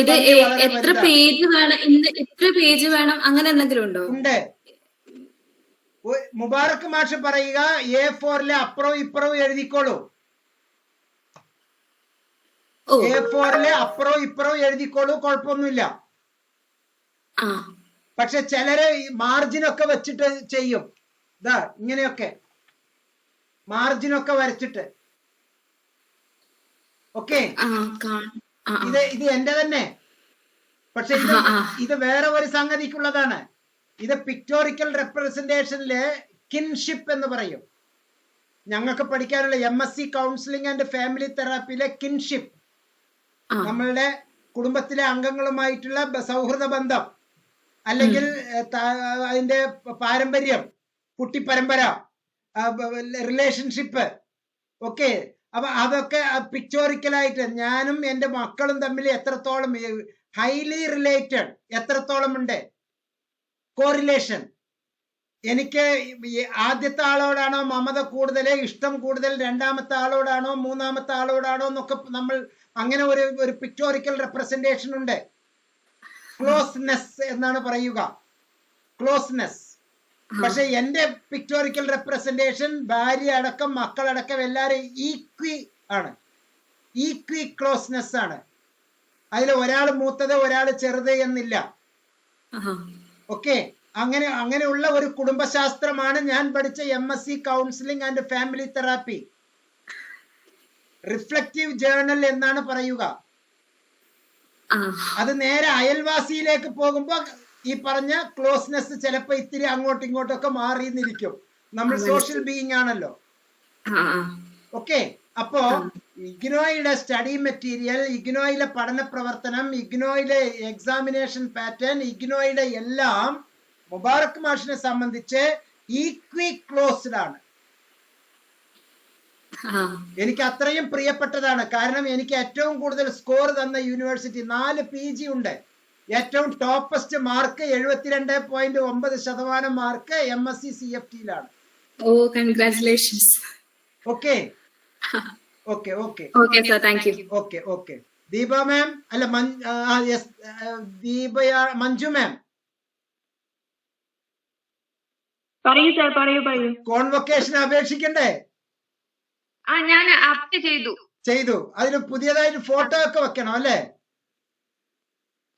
ഇത് എത്ര പേജ് വേണം? ഇന്ന് എത്ര പേജ് വേണം? അങ്ങനെ എന്തെങ്കിലും ഉണ്ടോ? ഉണ്ട്. മുബാറക്ക് മാഷ് പറയുക എ ഫോറിലെ അപ്പുറവും ഇപ്പുറവും എഴുതിക്കോളൂ. എ ഫോറിലെ അപ്പുറവും ഇപ്പുറവും എഴുതിക്കോളൂ കുഴപ്പമൊന്നുമില്ല. പക്ഷെ ചിലര് മാർജിനൊക്കെ വെച്ചിട്ട് ചെയ്യും. ഇതാ ഇങ്ങനെയൊക്കെ. മാർജിനൊക്കെ വരച്ചിട്ട്. ഓക്കെ. ഇത് ഇത് എന്റെ തന്നെ. പക്ഷെ ഇത്. ഇത് വേറെ ഒരു സംഗതിക്കുള്ളതാണ്. ഇത് പിക്ടോറിക്കൽ റെപ്രസെന്റേഷനിൽ കിൻഷിപ്പ് എന്ന് പറയും. ഞങ്ങൾക്ക് പഠിക്കാനുള്ള M S C counselling and family തെറാപ്പിയിലെ kinship നമ്മളുടെ കുടുംബത്തിലെ അംഗങ്ങളുമായിട്ടുള്ള സൗഹൃദ ബന്ധം. അല്ലെങ്കിൽ അതിന്റെ പാരമ്പര്യം കുട്ടി പരമ്പര റിലേഷൻഷിപ്പ് ഓക്കെ. അപ്പൊ അതൊക്കെ പിക്ചോറിക്കലായിട്ട് ഞാനും എന്റെ മക്കളും തമ്മിൽ എത്രത്തോളം ഹൈലി റിലേറ്റഡ് എത്രത്തോളം ഉണ്ട്? കോറിലേഷൻ എനിക്ക് ആദ്യത്തെ ആളോടാണോ മമത കൂടുതൽ ഇഷ്ടം കൂടുതൽ രണ്ടാമത്തെ ആളോടാണോ മൂന്നാമത്തെ ആളോടാണോ എന്നൊക്കെ നമ്മൾ അങ്ങനെ ഒരു ഒരു പിക്ചോറിക്കൽ റെപ്രസെന്റേഷൻ ഉണ്ട്. ക്ലോസ്നെസ് എന്നാണ് പറയുക. ക്ലോസ്നെസ് പക്ഷെ എന്റെ പിക്ടോറിക്കൽ റെപ്രസെന്റേഷൻ ഭാര്യ അടക്കം മക്കളടക്കം എല്ലാരും ഈക്വി ആണ്. ഈക്വി ക്ലോസ്നെസ് ആണ്. അതിൽ ഒരാൾ മൂത്തത് ഒരാൾ ചെറുത് എന്നില്ല. ഓക്കെ? അങ്ങനെ അങ്ങനെയുള്ള ഒരു കുടുംബശാസ്ത്രമാണ് ഞാൻ പഠിച്ച M S C counselling and family therapy reflective journal എന്നാണ് പറയുക. അത് നേരെ അയൽവാസിയിലേക്ക് പോകുമ്പോ ഈ പറഞ്ഞ ക്ലോസ്നെസ് ചിലപ്പോ ഇത്തിരി അങ്ങോട്ടും ഇങ്ങോട്ടും ഒക്കെ മാറിയെന്നിരിക്കും നമ്മൾ സോഷ്യൽ ബീയിങ് ആണല്ലോ. ഓക്കെ അപ്പോ ഇഗ്നോയുടെ സ്റ്റഡി മെറ്റീരിയൽ ഇഗ്നോയിലെ പഠന പ്രവർത്തനം ഇഗ്നോയിലെ എക്സാമിനേഷൻ പാറ്റേൺ ഇഗ്നോയുടെ എല്ലാം മുബാറക് മാഷിനെ സംബന്ധിച്ച് ഈക്വി ക്ലോസ്ഡ് ആണ് എനിക്ക് അത്രയും പ്രിയപ്പെട്ടതാണ്. കാരണം എനിക്ക് ഏറ്റവും കൂടുതൽ സ്കോർ തന്ന യൂണിവേഴ്സിറ്റി നാല് പി ജി ഉണ്ട്. ഏറ്റവും ടോപ്പസ്റ്റ് മാർക്ക് എഴുപത്തിരണ്ട് പോയിന്റ് ഒമ്പത് ശതമാനം mark M S C C F ടിയിലാണ് oh congratulations okay okay okay okay sir thank you okay okay Deepa ma'am അല്ല ദീപയാ മഞ്ജു മാം പറയൂ സാർ പറയൂ പറയൂ. കോൺവൊക്കേഷൻ അപേക്ഷിക്കണ്ടേ? ആ ഞാൻ അപ്ലൈ ചെയ്തു. ചെയ്തു. അതിന് പുതിയതായിട്ട് ഫോട്ടോ ഒക്കെ വെക്കണം അല്ലേ?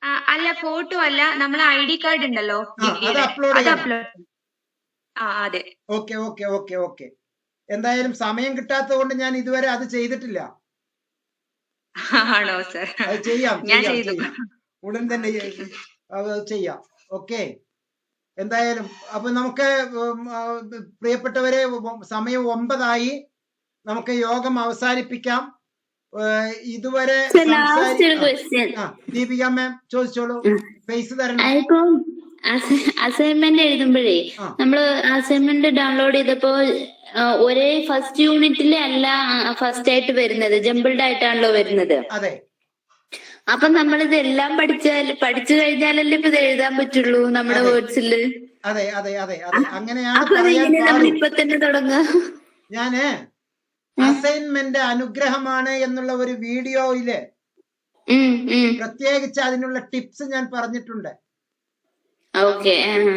അല്ല ഫോട്ടോ അല്ല നമ്മളെ ഐ ഡി കാർഡ് ഉണ്ടല്ലോ. അത് അപ്ലോഡ്. ആ അതെ. Okay okay okay okay. എന്തായാലും സമയം കിട്ടാത്തത് കൊണ്ട് ഞാൻ ഇതുവരെ അത് ചെയ്തിട്ടില്ല. ആണോ സർ ചെയ്യാം ഞാൻ ചെയ്തു. ഉടൻ തന്നെ ചെയ്യ- ഓക്കെ. എന്തായാലും അപ്പൊ നമുക്ക് പ്രിയപ്പെട്ടവരെ സമയം ഒമ്പതായി. നമുക്ക് യോഗം അവസാനിപ്പിക്കാം. ഇതുവരെ ദീപിക മാം ചോദിച്ചോളൂ. ഫേസ് തരണം. അസൈൻമെന്റ് എഴുതുമ്പോഴേ. നമ്മൾ അസൈൻമെന്റ് ഡൗൺലോഡ് ചെയ്തപ്പോ ഒരേ ഫസ്റ്റ് യൂണിറ്റിലെ അല്ല ഫസ്റ്റ് ആയിട്ട് വരുന്നത്. ജമ്പിൾഡ് ആയിട്ടാണല്ലോ വരുന്നത്. അതെ. അപ്പൊ നമ്മൾ ഇതെല്ലാം പഠിച്ചാൽ പഠിച്ചു കഴിഞ്ഞാലല്ലേ ഇപ്പൊ ഇത് എഴുതാൻ പറ്റുള്ളൂ നമ്മുടെ വേർഡ്സിൽ അതെ അതെ അതെ അതെ. അങ്ങനെയാണ് ഇപ്പൊ തന്നെ തുടങ്ങുക? ഞാൻ അസൈൻമെന്റ് അനുഗ്രഹമാണ് എന്നുള്ള ഒരു വീഡിയോയിൽ പ്രത്യേകിച്ച് അതിനുള്ള ടിപ്സ് ഞാൻ പറഞ്ഞിട്ടുണ്ട്.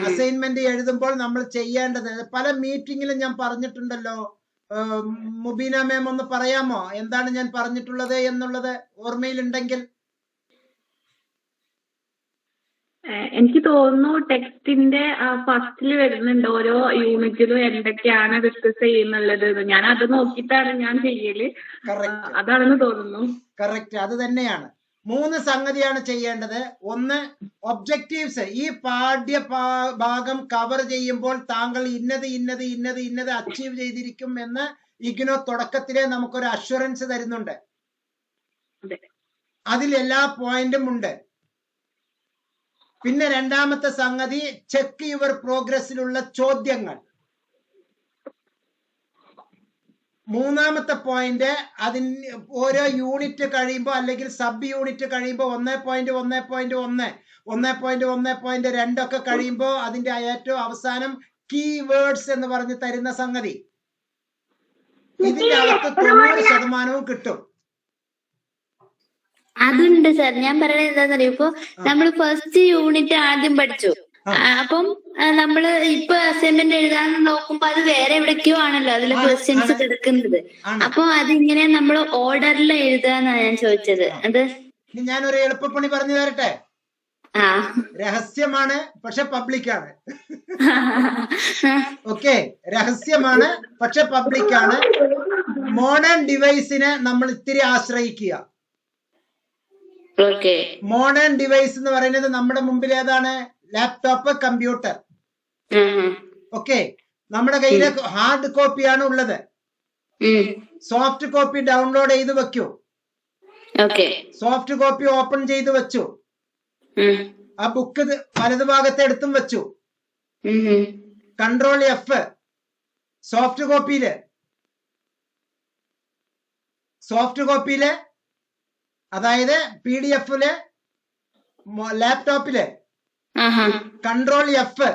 അസൈൻമെന്റ് എഴുതുമ്പോൾ നമ്മൾ ചെയ്യേണ്ടത് പല മീറ്റിംഗിലും ഞാൻ പറഞ്ഞിട്ടുണ്ടല്ലോ. മുബീന മാം ഒന്ന് പറയാമോ? എന്താണ് ഞാൻ പറഞ്ഞിട്ടുള്ളത് എന്നുള്ളത് ഓർമ്മയിലുണ്ടെങ്കിൽ എനിക്ക് തോന്നുന്നു ടെക്സ്റ്റിന്റെ ഫസ്റ്റിൽ വരുന്നുണ്ട് ഓരോ യൂണിറ്റിലും എന്തൊക്കെയാണ് ഡിസ്കസ് ചെയ്യുന്നുള്ളത്. ഞാൻ അത് നോക്കിയിട്ടാണ് ഞാൻ ചെയ്യൽ. അതാണെന്ന് തോന്നുന്നു. കറക്റ്റ് അത് തന്നെയാണ്. മൂന്ന് സംഗതിയാണ് ചെയ്യേണ്ടത്. ഒന്ന് ഒബ്ജക്റ്റീവ്സ് ഈ പാഠ്യ ഭാഗം കവർ ചെയ്യുമ്പോൾ താങ്കൾ ഇന്നത് ഇന്നത് ഇന്നത് ഇന്നത് അച്ചീവ് ചെയ്തിരിക്കും എന്ന് ഇഗ്നോ തുടക്കത്തിലെ നമുക്കൊരു അഷ്വറൻസ് തരുന്നുണ്ട്. അതെ. അതിൽ എല്ലാ പോയിന്റും ഉണ്ട്. പിന്നെ രണ്ടാമത്തെ സംഗതി ചെക്ക് യുവർ പ്രോഗ്രസ്സിലുള്ള ചോദ്യങ്ങൾ. മൂന്നാമത്തെ പോയിന്റ് അതിന് ഓരോ യൂണിറ്റ് കഴിയുമ്പോൾ അല്ലെങ്കിൽ സബ് യൂണിറ്റ് കഴിയുമ്പോൾ ഒന്ന് പോയിന്റ് ഒന്ന് പോയിന്റ് ഒന്ന് ഒന്ന് പോയിന്റ് ഒന്ന് പോയിന്റ് രണ്ടൊക്കെ കഴിയുമ്പോൾ അതിന്റെ ഏറ്റവും അവസാനം കീ വേർഡ്സ് എന്ന് പറഞ്ഞ് തരുന്ന സംഗതി. ഇതിന്റെ അകത്ത് തൊണ്ണൂറ് ശതമാനവും കിട്ടും. അതുണ്ട് സർ ഞാൻ പറയുന്നത് എന്താണെന്നറിയോ? ഇപ്പൊ നമ്മൾ ഫസ്റ്റ് യൂണിറ്റ് ആദ്യം പഠിച്ചു. അപ്പം നമ്മൾ ഇപ്പൊ അസൈൻമെന്റ് എഴുതാൻ നോക്കുമ്പോ അത് വേറെ എവിടേക്കോ ആണല്ലോ അതിലെ ക്വസ്റ്റ്യൻസ്. കിടക്കുന്നത്. അപ്പൊ അതിങ്ങനെ നമ്മൾ ഓർഡറിൽ എഴുതാന്നാ ഞാൻ ചോദിച്ചത്. അത് ഞാനൊരു എളുപ്പപ്പണി പറഞ്ഞു തരട്ടെ? ആ. രഹസ്യമാണ് പക്ഷെ പബ്ലിക്കാണ് ഓക്കെ രഹസ്യമാണ് പക്ഷെ പബ്ലിക്കാണ് മോഡേൺ ഡിവൈസിനെ നമ്മൾ ഇത്തിരി ആശ്രയിക്കുക. മോഡേൺ ഡിവൈസ് എന്ന് പറയുന്നത് നമ്മുടെ മുമ്പിൽ ഏതാണ്? ലാപ്ടോപ്പ് കമ്പ്യൂട്ടർ ഓക്കെ നമ്മുടെ കയ്യിൽ ഹാർഡ് കോപ്പിയാണ് ഉള്ളത്. സോഫ്റ്റ് കോപ്പി ഡൗൺലോഡ് ചെയ്ത് വെക്കൂ സോഫ്റ്റ് കോപ്പി ഓപ്പൺ ചെയ്ത് വെച്ചു ആ ബുക്ക് വലതു ഭാഗത്ത് എടുത്തും വെച്ചു കൺട്രോൾ എഫ് സോഫ്റ്റ് കോപ്പിയിൽ സോഫ്റ്റ് കോപ്പിയിൽ അതായത് പി ഡി എഫിൽ ലാപ്ടോപ്പിൽ കൺട്രോൾ എഫ്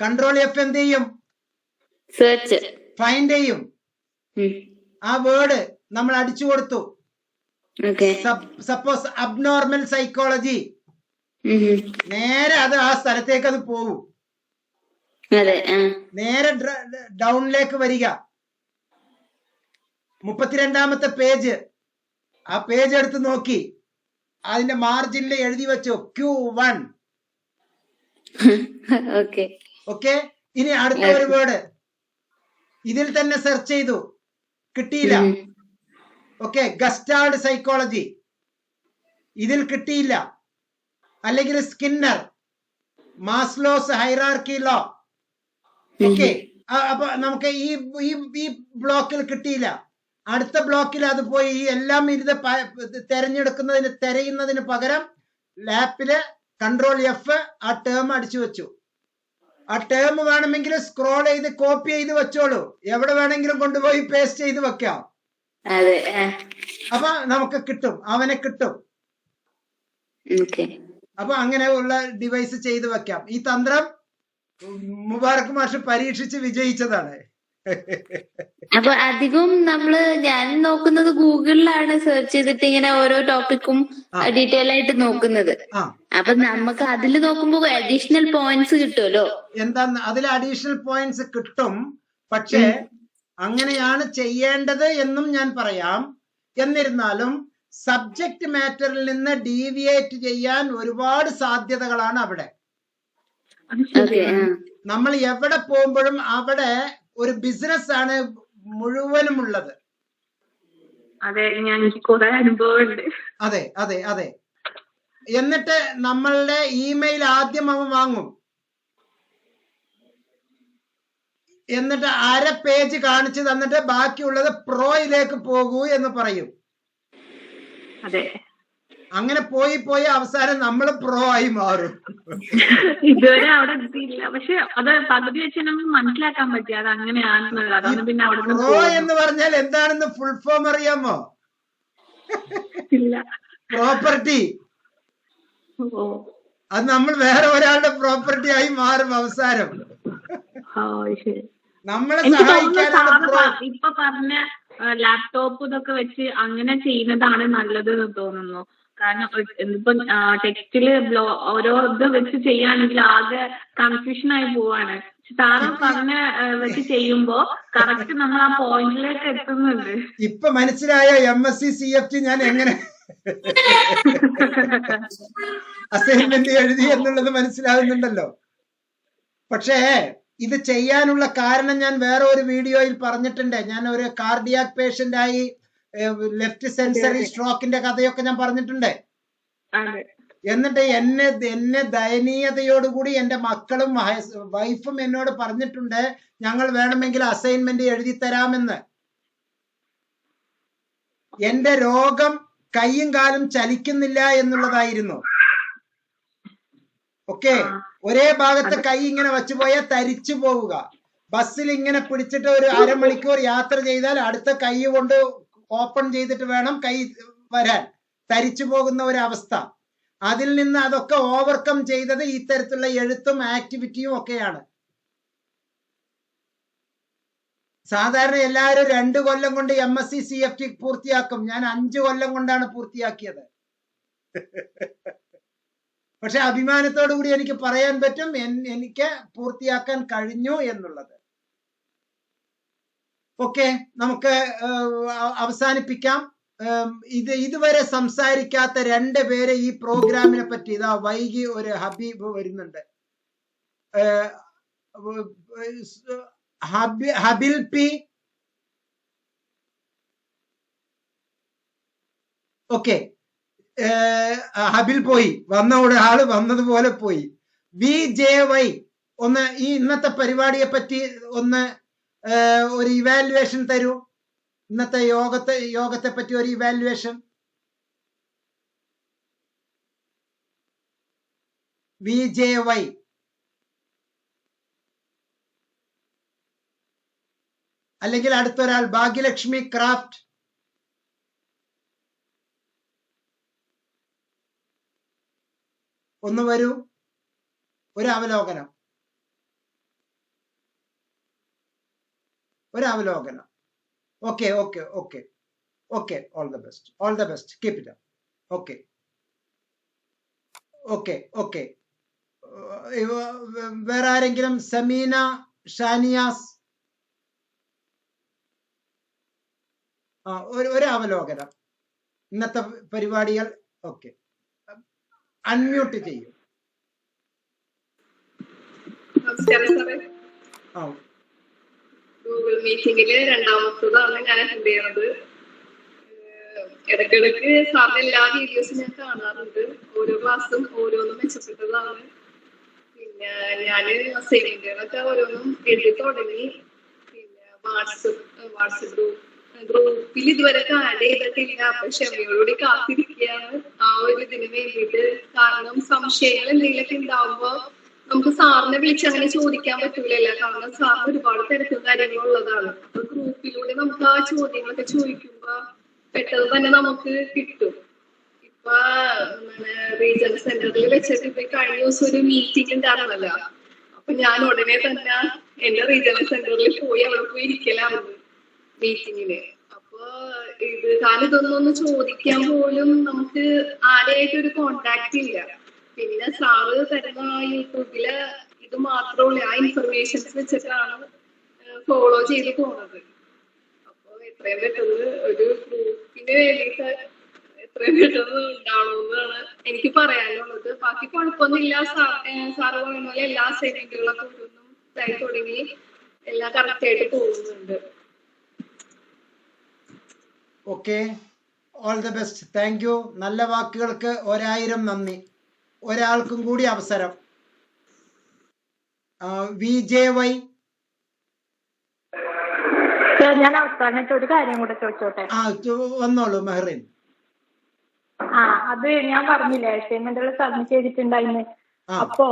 കൺട്രോൾ എഫ് എന്ത് ചെയ്യും? സെർച്ച് ഫൈൻഡ് ചെയ്യും. ആ വേർഡ് നമ്മൾ അടിച്ചു കൊടുത്തു. സപ്പോസ് അബ്നോർമൽ സൈക്കോളജി നേരെ അത് ആ സ്ഥലത്തേക്ക് അത് പോകും നേരെ ഡൗണിലേക്ക് വരിക. മുപ്പത്തിരണ്ടാമത്തെ പേജ് ആ പേജ് എടുത്ത് നോക്കി. അതിന്റെ മാർജിനിൽ എഴുതി വെച്ചു. ക്യൂ വൺ ഓക്കെ ഇനി അടുത്ത ഒരു വേർഡ് ഇതിൽ തന്നെ സെർച്ച് ചെയ്തു. കിട്ടിയില്ല. ഓക്കെ ഗസ്റ്റാൾഡ് സൈക്കോളജി ഇതിൽ കിട്ടിയില്ല. അല്ലെങ്കിൽ സ്കിന്നർ. മാസ്ലോസ് ഹൈറാർക്കി ലോ ഓക്കെ അപ്പൊ നമുക്ക് ഈ ഈ ബ്ലോക്കിൽ കിട്ടിയില്ല. അടുത്ത ബ്ലോക്കിൽ അത് പോയി ഈ എല്ലാം ഇരുന്ന് തെരഞ്ഞെടുക്കുന്നതിന് തിരയുന്നതിന് പകരം ലാപ്പിൽ കൺട്രോൾ എഫ് ആ ടേം അടിച്ചു വെച്ചു. ആ ടേം വേണമെങ്കിൽ സ്ക്രോൾ ചെയ്ത് കോപ്പി ചെയ്ത് വെച്ചോളൂ. എവിടെ വേണമെങ്കിലും കൊണ്ടുപോയി പേസ്റ്റ് ചെയ്ത് വെക്കാം. അപ്പൊ നമുക്ക് കിട്ടും അവനെ കിട്ടും. അപ്പൊ അങ്ങനെ ഉള്ള ഡിവൈസ് ചെയ്ത് വെക്കാം. ഈ തന്ത്രം മുബാറക് മാഷ് പരീക്ഷിച്ച് വിജയിച്ചതാണ്. അപ്പൊ അധികവും നമ്മൾ ഞാൻ നോക്കുന്നത് ഗൂഗിളിലാണ് സെർച്ച് ചെയ്തിട്ട് ഇങ്ങനെ ഓരോ ടോപ്പിക്കും ഡീറ്റെയിൽ ആയിട്ട് നോക്കുന്നത്. അപ്പൊ നമുക്ക് അതിൽ നോക്കുമ്പോ അഡീഷണൽ പോയിന്റ്സ് കിട്ടുമല്ലോ എന്താ അതിൽ അഡീഷണൽ പോയിന്റ്സ് കിട്ടും. പക്ഷേ അങ്ങനെയാണ് ചെയ്യേണ്ടത് എന്നും ഞാൻ പറയാം. എന്നിരുന്നാലും സബ്ജക്ട് മാറ്ററിൽ നിന്ന് ഡീവിയേറ്റ് ചെയ്യാൻ ഒരുപാട് സാധ്യതകളാണ് അവിടെ. നമ്മൾ എവിടെ പോകുമ്പോഴും അവിടെ ഒരു ബിസിനസ് ആണ് മുഴുവനും ഉള്ളത് അതെ ഞാൻ കുറെ അതെ അതെ അതെ. എന്നിട്ട് നമ്മളുടെ ഇമെയിൽ ആദ്യം അവൻ വാങ്ങും. എന്നിട്ട് അര പേജ് കാണിച്ചു തന്നിട്ട് ബാക്കിയുള്ളത് പ്രോയിലേക്ക് പോകൂ എന്ന് പറയും. അതെ. അങ്ങനെ പോയി പോയി അവസാനം നമ്മൾ പ്രോ ആയി മാറും. ഇതുവരെ അവിടെ എത്തിയില്ല. പക്ഷെ അത് പകുതി വെച്ച് നമുക്ക് മനസ്സിലാക്കാൻ പറ്റി. അത് അങ്ങനെയാണെന്നുള്ളത്. അതാണ് പിന്നെ അവിടെ പ്രോ എന്ന് പറഞ്ഞാൽ എന്താണെന്ന് ഫുൾ ഫോം അറിയാമോ? ഇല്ല. പ്രോപ്പർട്ടി അത് നമ്മൾ വേറെ ഒരാളുടെ പ്രോപ്പർട്ടി ആയി മാറും അവസാനം. നമ്മളെ സഹായിക്കാനാണ് ഇപ്പൊ പറഞ്ഞ ലാപ്ടോപ്പ് ഇതൊക്കെ വെച്ച് അങ്ങനെ ചെയ്യുന്നതാണ് നല്ലത് തോന്നുന്നു. കാരണം ഇപ്പം ടെക്സ്റ്റിൽ ഓരോ ഇത് വെച്ച് ചെയ്യുകയാണെങ്കിൽ ആകെ കൺഫ്യൂഷൻ ആയി പോവാണ്. സാറ് പറഞ്ഞ വെച്ച് ചെയ്യുമ്പോ കറക്റ്റ് നമ്മൾ ആ പോയിന്റിലേക്ക് എത്തുന്നുണ്ട്. ഇപ്പൊ മനസ്സിലായ M S C C F T ഞാൻ എങ്ങനെ അസൈൻമെന്റ് എഴുതി എന്നുള്ളത് മനസ്സിലാകുന്നുണ്ടല്ലോ. പക്ഷേ ഇത് ചെയ്യാനുള്ള കാരണം ഞാൻ വേറെ ഒരു വീഡിയോയിൽ പറഞ്ഞിട്ടുണ്ട്. ഞാൻ ഒരു കാർഡിയാക് പേഷ്യന്റ് ആയി ലെഫ്റ്റ് സെൻസറി സ്ട്രോക്കിന്റെ കഥയൊക്കെ ഞാൻ പറഞ്ഞിട്ടുണ്ട്. എന്നിട്ട് എന്നെ എന്നെ ദയനീയതയോടുകൂടി എന്റെ മക്കളും വൈഫും എന്നോട് പറഞ്ഞിട്ടുണ്ട് ഞങ്ങൾ വേണമെങ്കിൽ അസൈൻമെന്റ് എഴുതി തരാമെന്ന്. എന്റെ രോഗം കൈയും കാലും ചലിക്കുന്നില്ല എന്നുള്ളതായിരുന്നു. ഓക്കെ? ഒരേ ഭാഗത്ത് കൈ ഇങ്ങനെ വെച്ചു പോയാൽ തരിച്ചു പോവുക. ബസ്സിൽ ഇങ്ങനെ പിടിച്ചിട്ട് ഒരു അരമണിക്കൂർ യാത്ര ചെയ്താൽ അടുത്ത കൈ കൊണ്ട് ഓപ്പൺ ചെയ്തിട്ട് വേണം കൈ വരാൻ. തരിച്ചു പോകുന്ന ഒരു അവസ്ഥ അതിൽ നിന്ന് അതൊക്കെ ഓവർകം ചെയ്തത് ഇത്തരത്തിലുള്ള എഴുത്തും ആക്ടിവിറ്റിയും ഒക്കെയാണ്. സാധാരണ എല്ലാവരും രണ്ട് കൊല്ലം കൊണ്ട് M S C C F T പൂർത്തിയാക്കും. ഞാൻ അഞ്ചു കൊല്ലം കൊണ്ടാണ് പൂർത്തിയാക്കിയത്. പക്ഷെ അഭിമാനത്തോടു കൂടി എനിക്ക് പറയാൻ പറ്റും എനിക്ക് പൂർത്തിയാക്കാൻ കഴിഞ്ഞു എന്നുള്ളത്. ഓക്കെ നമുക്ക് അവസാനിപ്പിക്കാം. ഇത് ഇതുവരെ സംസാരിക്കാത്ത രണ്ട് പേര് ഈ പ്രോഗ്രാമിനെ പറ്റി ഇതാ വൈകി ഒരു ഹബീബ് വരുന്നുണ്ട്. ഹബിൽ പി. ഓക്കെ ഹബിൽ പോയി. വന്ന ആൾ വന്നതുപോലെ പോയി. വി ജെ വൈ ഒന്ന് ഈ ഇന്നത്തെ പരിപാടിയെ പറ്റി ഒന്ന് ഒരു ഇവാലുവേഷൻ തരൂ. ഇന്നത്തെ യോഗത്തെ യോഗത്തെ പറ്റി ഒരു ഇവാലുവേഷൻ വി ജെ വൈ അല്ലെങ്കിൽ അടുത്തൊരാൾ ഭാഗ്യലക്ഷ്മി ക്രാഫ്റ്റ്. ഒന്ന് വരൂ. ഒരു അവലോകനം. ഒരു അവലോകനം okay okay okay okay all the best all the best keep it okay okay okay വേറെ ആരെങ്കിലും? സമീന ഷാനിയാസ്? ആ ഒരു ഒരു അവലോകനം ഇന്നത്തെ പരിപാടികൾ ഓക്കെ അൺമ്യൂട്ട് ചെയ്യും. ആ മീറ്റിംഗിൽ രണ്ടാമത്തതാണ് ഞാൻ അറ്റൻഡ് ചെയ്യണത്. ഇടക്കിടക്ക് സാറിന്റെ എല്ലാ വീഡിയോസും ഞാൻ കാണാറുണ്ട്. ഓരോ ക്ലാസ്സും ഓരോന്നും മെച്ചപ്പെട്ടതാണ്. പിന്നെ ഞാൻ അസൈൻമെന്റുകളൊക്കെ ഓരോന്നും എഴുതി തുടങ്ങി. പിന്നെ വാട്സപ്പ് വാട്സപ്പ് ഗ്രൂപ്പ് ഗ്രൂപ്പിൽ ഇതുവരെ ആഡ് ചെയ്തിട്ടില്ല. അപ്പൊ ക്ഷമയോടുകൂടി കാത്തിരിക്കുകയാണ്. ആ ഒരു ഇതിന് വേണ്ടിയിട്ട് കാരണം സംശയങ്ങൾ എന്തെങ്കിലുമൊക്കെ ഉണ്ടാവുമ്പോ നമുക്ക് സാറിനെ വിളിച്ച് അങ്ങനെ ചോദിക്കാൻ പറ്റൂലല്ല. കാരണം സാറിന് ഒരുപാട് തിരക്കും കാര്യങ്ങളും ഉള്ളതാണ്. അപ്പൊ ഗ്രൂപ്പിലൂടെ നമുക്ക് ആ ചോദ്യങ്ങളൊക്കെ ചോദിക്കുമ്പോ പെട്ടെന്ന് തന്നെ നമുക്ക് കിട്ടും. ഇപ്പൊ റീജിയണൽ സെന്ററിൽ വെച്ചിട്ട് ഇപ്പൊ കഴിഞ്ഞ ദിവസം ഒരു മീറ്റിംഗ് ഉണ്ടായിരുന്നല്ലോ. അപ്പൊ ഞാൻ ഉടനെ തന്നെ എന്റെ റീജിയണൽ സെന്ററിൽ പോയി അവിടെ പോയി ഇരിക്കലാണ് മീറ്റിങ്ങിന് ഇത് കാരണം ഇതൊന്നും ചോദിക്കാൻ പോലും നമുക്ക് ആരെയായിട്ട് ഒരു കോണ്ടാക്ട് ഇല്ല. പിന്നെ സാറ് തരുന്ന യൂട്യൂബിൽ ഇത് മാത്രമുള്ള ആ ഇൻഫർമേഷൻസ് വെച്ചിട്ടാണ് ഫോളോ ചെയ്ത് പോണത്. അപ്പൊ എത്രയും പെട്ടെന്ന് ഒരു ഗ്രൂപ്പിന് വേണ്ടിയിട്ട് എത്രയും പെട്ടെന്ന് ഉണ്ടാവണമെന്നാണ് എനിക്ക് പറയാനുള്ളത്. ബാക്കി കുഴപ്പമൊന്നുമില്ല. സാർ സാറ് പറയുന്ന പോലെ എല്ലാ അസൈൻമെന്റുകളൊക്കെ ഒന്നും ഇതായി തുടങ്ങി എല്ലാം കറക്റ്റ് ആയിട്ട് പോകുന്നുണ്ട്. Okay all the best thank you നല്ല വാക്കുകൾക്ക് ഒരായിരം നന്ദി. ഒരാൾക്കും കൂടി അവസരം. വി ജെ വൈ ഞാൻ അവസാനമായിട്ട് ഒരു കാര്യം കൂടെ ചോദിച്ചോട്ടെ? ആ വന്നോളൂ മെഹറിൻ. ആ അത് ഞാൻ പറഞ്ഞില്ലേ അസൈൻമെന്റുകൾ സബ്മിറ്റ് ചെയ്തിട്ടുണ്ടായിരുന്നു അപ്പോ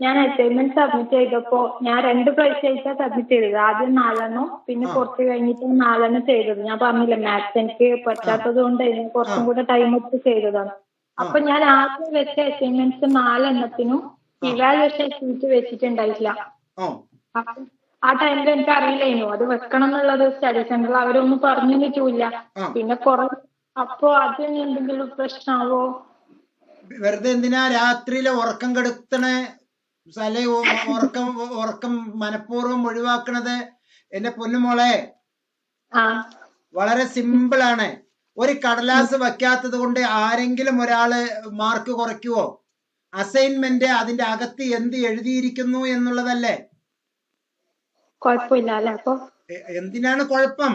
ഞാൻ അസൈൻമെന്റ് സബ്മിറ്റ് ചെയ്തപ്പോ ഞാൻ രണ്ട് പ്രാവശ്യമായിട്ടാ സബ്മിറ്റ് ചെയ്തത്. ആദ്യം നാലെണ്ണം പിന്നെ കുറച്ച് കഴിഞ്ഞിട്ട് നാലെണ്ണം ചെയ്തത്. ഞാൻ പറഞ്ഞില്ല മാത്സ് എനിക്ക് പറ്റാത്തത് കൊണ്ട് കുറച്ചും കൂടെ ടൈം എടുത്ത് ചെയ്തതാണ്. അപ്പൊ ഞാൻ ആദ്യം വെച്ച അസൈൻമെന്റ്സ് നാലെണ്ണത്തിനും ഇവാലുവേഷൻ ഷീറ്റ് വെച്ചിട്ടുണ്ടായിട്ടില്ല. ആ. ടൈമിൽ എനിക്ക് അറിയില്ലായിരുന്നു. അത് വെക്കണം എന്നുള്ളത് സ്റ്റഡി സെന്ററിൽ അവരൊന്നും പറഞ്ഞു തന്നിട്ടില്ല പിന്നെ കുറെ അപ്പൊ അതിന് എന്തെങ്കിലും പ്രശ്നമാവോ വെറുതെ എന്തിനാ രാത്രിയിലെ ഉറക്കം കെടുത്തണേ? ഉറക്കം ഉറക്കം മനഃപൂർവം ഒഴിവാക്കണത് എന്റെ പൊന്നുമോളെ. വളരെ സിമ്പിൾ ആണ്. ഒരു കടലാസ് വെക്കാത്തത് കൊണ്ട് ആരെങ്കിലും ഒരാൾ മാർക്ക് കുറയ്ക്കുവോ? അസൈൻമെന്റ് അതിന്റെ അകത്ത് എന്ത് എഴുതിയിരിക്കുന്നു എന്നുള്ളതല്ലേ? എന്തിനാണ് കുഴപ്പം?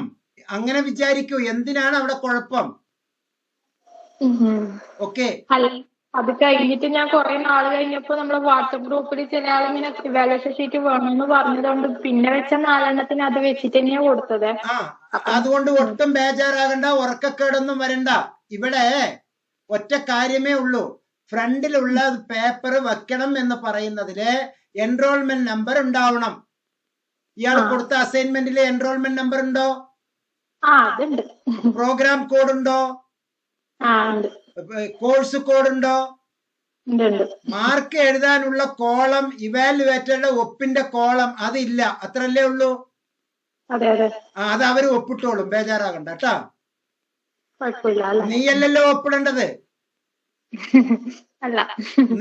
അങ്ങനെ വിചാരിക്കൂ. എന്തിനാണ് അവിടെ കുഴപ്പം? ഓക്കേ അത് കഴിഞ്ഞിട്ട് ഞാൻ കുറെ നാൾ കഴിഞ്ഞപ്പോ നമ്മളെ വാട്സപ്പ് ഗ്രൂപ്പിൽ ചില ആളിങ്ങനെ ഇവാലുവേഷൻ ഷീറ്റ് വേണമെന്ന് പറഞ്ഞതുകൊണ്ട് പിന്നെ വെച്ച നാലെണ്ണത്തിന് അത് വെച്ചിട്ട് തന്നെയാ കൊടുത്തത്. അതുകൊണ്ട് ഒട്ടും ബേജാറാകണ്ട ഉറക്കക്കേടൊന്നും വരണ്ട. ഇവിടെ ഒറ്റ കാര്യമേ ഉള്ളൂ. ഫ്രണ്ടിലുള്ള പേപ്പർ വെക്കണം എന്ന് പറയുന്നതിൽ എൻറോൾമെന്റ് നമ്പർ ഉണ്ടാവണം. ഇയാൾ കൊടുത്ത അസൈൻമെന്റിലെ എൻറോൾമെന്റ് നമ്പർ ഉണ്ടോ? പ്രോഗ്രാം കോഡ് ഉണ്ടോ? ആ ഉണ്ട്. കോഴ്സ് കോഡ് ഉണ്ടോ? മാർക്ക് എഴുതാനുള്ള കോളം ഇവാലുവേറ്ററുടെ ഒപ്പിന്റെ കോളം അതില്ല. അത്രല്ലേ ഉള്ളൂ? അതെ അതെ. ആ, അത് അവർ ഒപ്പിട്ടോളും. ബേജാറാകണ്ട കേട്ടാ? നീയല്ലല്ലോ ഒപ്പിടേണ്ടത്?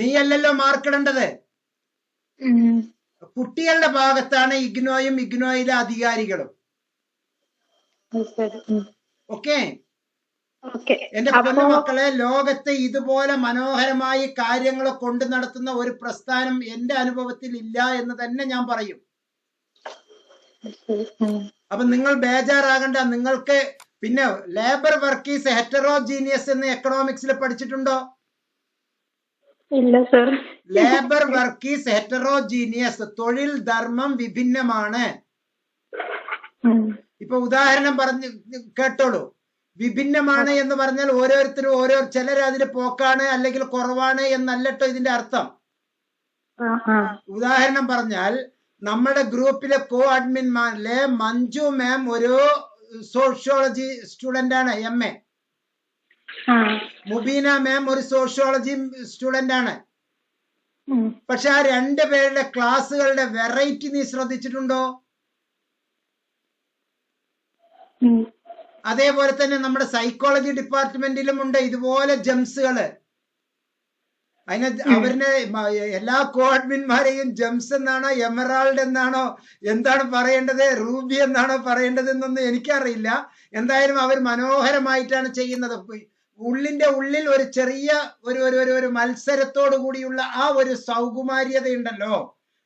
നീയല്ലല്ലോ മാർക്ക് ഇടേണ്ടത്? കുട്ടികളുടെ ഭാഗത്താണ് ഇഗ്നോയും ഇഗ്നോയിലെ അധികാരികളും. ഓക്കെ എന്റെ പല പൊന്നു മക്കളെ ലോകത്തെ ഇതുപോലെ മനോഹരമായി കാര്യങ്ങൾ കൊണ്ടു നടത്തുന്ന ഒരു പ്രസ്ഥാനം എന്റെ അനുഭവത്തിൽ ഇല്ല എന്ന് തന്നെ ഞാൻ പറയും. അപ്പൊ നിങ്ങൾ ബേജാറാകണ്ട. നിങ്ങൾക്ക് പിന്നെ ലേബർ വർക്ക് ഈസ് ഹെറ്ററോജീനിയസ് എന്ന് എക്കണോമിക്സിൽ പഠിച്ചിട്ടുണ്ടോ? ഇല്ല sir labour work is heterogeneous തൊഴിൽ ധർമ്മം വിഭിന്നമാണ്. ഇപ്പൊ ഉദാഹരണം പറഞ്ഞ് കേട്ടോളൂ. വിഭിന്നമാണ് എന്ന് പറഞ്ഞാൽ ഓരോരുത്തരും ഓരോ ചിലർ അതിന് പോക്കാണ് അല്ലെങ്കിൽ കുറവാണ് എന്നല്ലട്ടോ ഇതിന്റെ അർത്ഥം. ഉദാഹരണം പറഞ്ഞാൽ നമ്മുടെ ഗ്രൂപ്പിലെ കോ അഡ്മിൻമാരിലെ മഞ്ജു മാം ഒരു സോഷ്യോളജി സ്റ്റുഡന്റ് ആണ് എം എ മുബീന മാം ഒരു സോഷ്യോളജി സ്റ്റുഡന്റ് ആണ് പക്ഷെ ആ രണ്ട് പേരുടെ ക്ലാസ്സുകളുടെ വെറൈറ്റി നീ ശ്രദ്ധിച്ചിട്ടുണ്ടോ? അതേപോലെ തന്നെ നമ്മുടെ സൈക്കോളജി ഡിപ്പാർട്ട്മെന്റിലും ഉണ്ട്. ഇതുപോലെ ജംസുകൾ അതിന് അവരിനെ എല്ലാ കോഡ്മിന്മാരെയും ജംസ് എന്നാണോ എമറാൾഡ് എന്നാണോ എന്താണ് പറയേണ്ടത് റൂബി എന്നാണോ പറയേണ്ടത് എന്നൊന്നും എനിക്കറിയില്ല. എന്തായാലും അവർ മനോഹരമായിട്ടാണ് ചെയ്യുന്നത്. ഉള്ളിന്റെ ഉള്ളിൽ ഒരു ചെറിയ ഒരു ഒരു ഒരു ഒരു മത്സരത്തോടു കൂടിയുള്ള ആ ഒരു സൗകുമാര്യതയുണ്ടല്ലോ.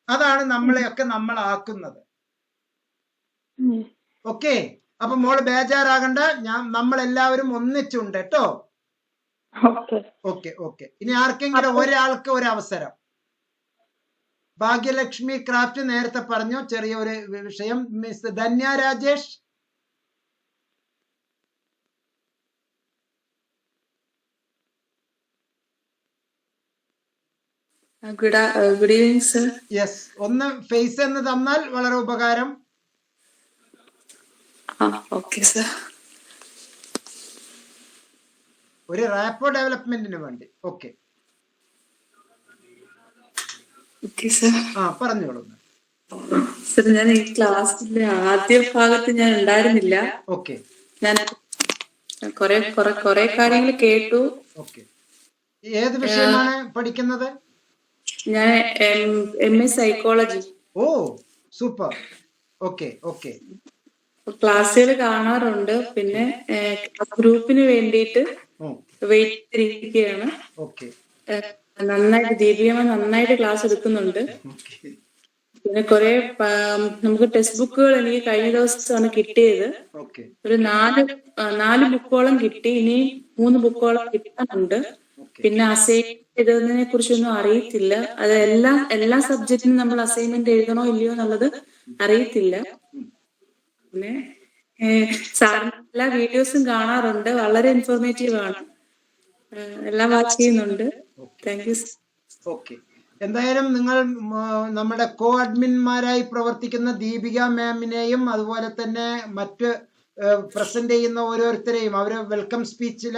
അതാണ് നമ്മളെയൊക്കെ നമ്മളാക്കുന്നത്. ഓക്കെ അപ്പൊ മോൾ ബേജാറാകണ്ട. ഞാൻ നമ്മളെല്ലാവരും ഒന്നിച്ചുണ്ട് കേട്ടോ. ഓക്കെ. Okay okay. ഇനി ആർക്കെങ്കിലും ഒരാൾക്ക് ഒരു അവസരം. ഭാഗ്യലക്ഷ്മി ക്രാഫ്റ്റ് നേരത്തെ പറഞ്ഞു ചെറിയ ഒരു വിഷയം. Miss Dhanya Rajesh. Good good evening sir. Yes. ഒന്ന് ഫേസ് എന്ന് തന്നാൽ വളരെ ഉപകാരം. ആ ഓക്കെ സർ. ഒരു റാപ്പോ ഡെവലപ്മെന്റിന് വേണ്ടി. ഓക്കെ. ആ പറഞ്ഞോളൂ. സർ ഞാൻ ഈ ക്ലാസ്സിലെ ആദ്യ ഭാഗത്ത് ഞാൻ ഉണ്ടായിരുന്നില്ല. ഓക്കെ. ഞാൻ കുറെ കുറെ കുറെ കാര്യങ്ങൾ കേട്ടു. ഓക്കെ. ഏത് വിഷയമാണ് പഠിക്കുന്നത്? ഞാൻ M A psychology. Oh super. Okay okay. ക്ലാസ്സുകൾ കാണാറുണ്ട്. പിന്നെ ഗ്രൂപ്പിന് വേണ്ടിയിട്ട് വെയിറ്റ് ചെയ്തിരിക്കുകയാണ് ഓക്കെ. നന്നായിട്ട് ദീപികമ്മ നന്നായിട്ട് ക്ലാസ് എടുക്കുന്നുണ്ട്. പിന്നെ കുറെ നമുക്ക് ടെക്സ്റ്റ് ബുക്കുകൾ എനിക്ക് കഴിഞ്ഞ ദിവസമാണ് കിട്ടിയത്. ഒരു നാല് നാല് ബുക്കോളം കിട്ടി. ഇനി മൂന്ന് ബുക്കോളം കിട്ടാനുണ്ട്. പിന്നെ അസൈൻമെന്റ് എഴുതുന്നതിനെ കുറിച്ചൊന്നും അറിയത്തില്ല. അത് എല്ലാ എല്ലാ സബ്ജക്റ്റിനും നമ്മൾ അസൈൻമെന്റ് എഴുതണോ ഇല്ലയോ എന്നുള്ളത് അറിയത്തില്ല. പിന്നെ എല്ലാ വീഡിയോസും കാണാറുണ്ട്. വളരെ ഇൻഫോർമേറ്റീവ് ആണ്. എല്ലാം വാച്ച് ചെയ്യുന്നുണ്ട്. താങ്ക് യു ഓക്കെ എന്തായാലും നിങ്ങൾ നമ്മുടെ കോ അഡ്മിന്മാരായി പ്രവർത്തിക്കുന്ന ദീപിക മാമിനെയും അതുപോലെ തന്നെ മറ്റ് പ്രസന്റ് ചെയ്യുന്ന ഓരോരുത്തരെയും അവരെ വെൽക്കം സ്പീച്ചിൽ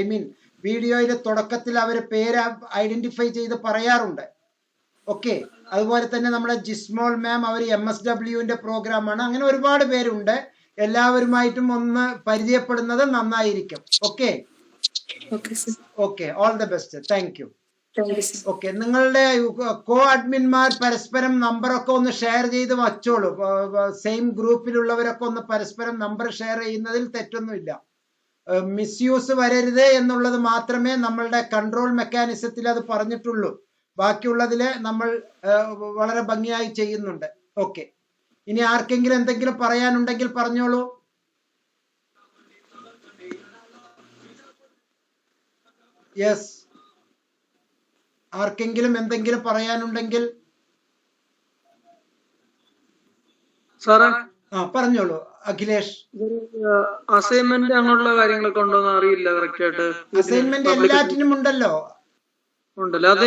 ഐ മീൻ വീഡിയോയിലെ തുടക്കത്തിൽ അവരെ പേര് ഐഡന്റിഫൈ ചെയ്ത് പറയാറുണ്ട്. ഓക്കെ. അതുപോലെ തന്നെ നമ്മുടെ ജിസ്മോൾ മാം അവർ എം എസ് ഡബ്ല്യുവിന്റെ പ്രോഗ്രാമാണ് അങ്ങനെ ഒരുപാട് പേരുണ്ട്. എല്ലാവരുമായിട്ടും ഒന്ന് പരിചയപ്പെടുന്നത് നന്നായിരിക്കും. Okay? Okay all the best thank you okay. നിങ്ങളുടെ കോ അഡ്മിന്മാർ പരസ്പരം നമ്പറൊക്കെ ഒന്ന് ഷെയർ ചെയ്ത് വച്ചോളൂ. സെയിം ഗ്രൂപ്പിലുള്ളവരൊക്കെ ഒന്ന് പരസ്പരം നമ്പർ ഷെയർ ചെയ്യുന്നതിൽ തെറ്റൊന്നുമില്ല. മിസ്യൂസ് വരരുത് എന്നുള്ളത് മാത്രമേ നമ്മളുടെ കൺട്രോൾ മെക്കാനിസത്തിൽ അത് പറഞ്ഞിട്ടുള്ളൂ. ബാക്കിയുള്ളതിൽ നമ്മൾ വളരെ ഭംഗിയായി ചെയ്യുന്നുണ്ട്. ഓക്കെ. ഇനി ആർക്കെങ്കിലും എന്തെങ്കിലും പറയാനുണ്ടെങ്കിൽ പറഞ്ഞോളൂ. യെസ് ആർക്കെങ്കിലും എന്തെങ്കിലും പറയാനുണ്ടെങ്കിൽ? ആ പറഞ്ഞോളൂ അഖിലേഷ്. അസൈൻമെന്റ് അങ്ങനെയുള്ള കാര്യങ്ങളൊക്കെ ഉണ്ടോന്ന് അറിയില്ല കറക്റ്റ് ആയിട്ട്. അസൈൻമെന്റ് എല്ലാറ്റിനും ഉണ്ടല്ലോ ഉണ്ടല്ലോ. അത്